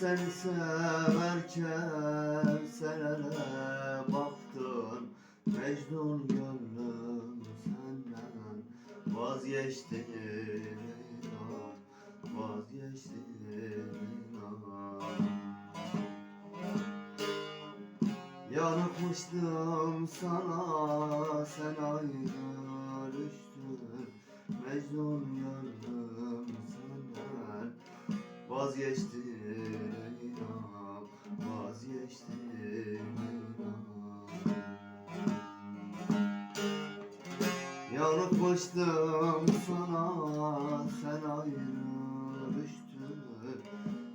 Seni severken senelere baktın Mecnun gönlüm senden vazgeçti inan Vazgeçti inan. Yanıkmıştım sana sen ayrı düştün Mecnun gönlüm senden Vazgeçti İnan Yanıkmıştım sana sen ayrı düştün.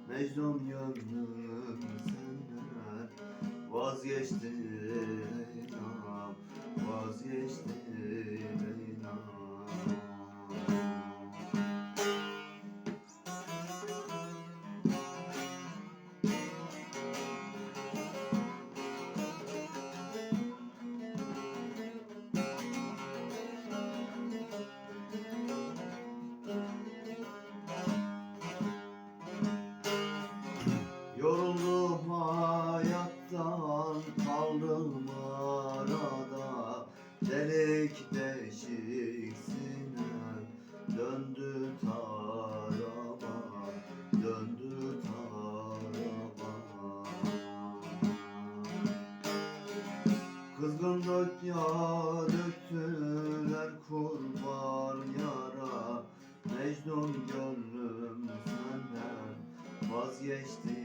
Mecnun gönlüm senden Vazgeçti Delik deşiksine döndü tarama Döndü tarama Kızgınlık ya döktüler kurban yara. Mecnun gönlüm senden Vazgeçti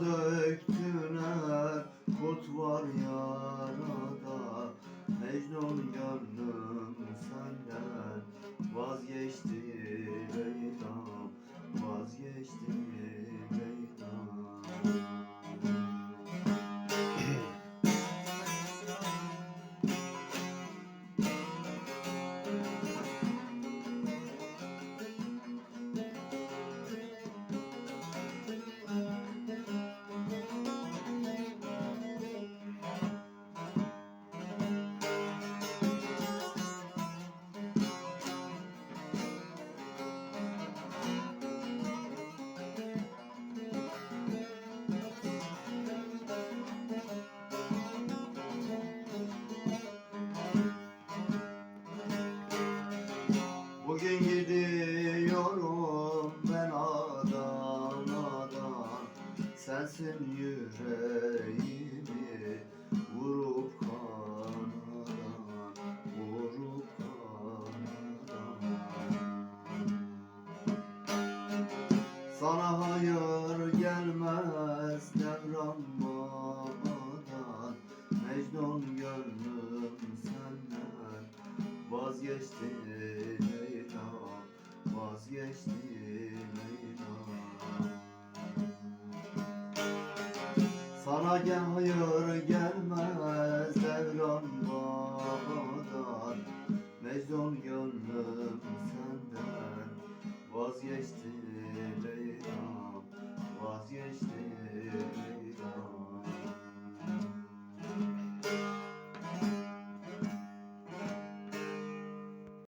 döktüler. Kurt var yarada Mecnun gönlüm senden Vazgeçti Sensin yüreğimi vurup kanadan Vurup kanadan Sana hayır gelmez devran babadan Mecnun gönlüm senden Vazgeçti Leyla Vazgeçti Sana gel hayır gelmez devran babadan Mecnun gönlüm senden Vazgeçti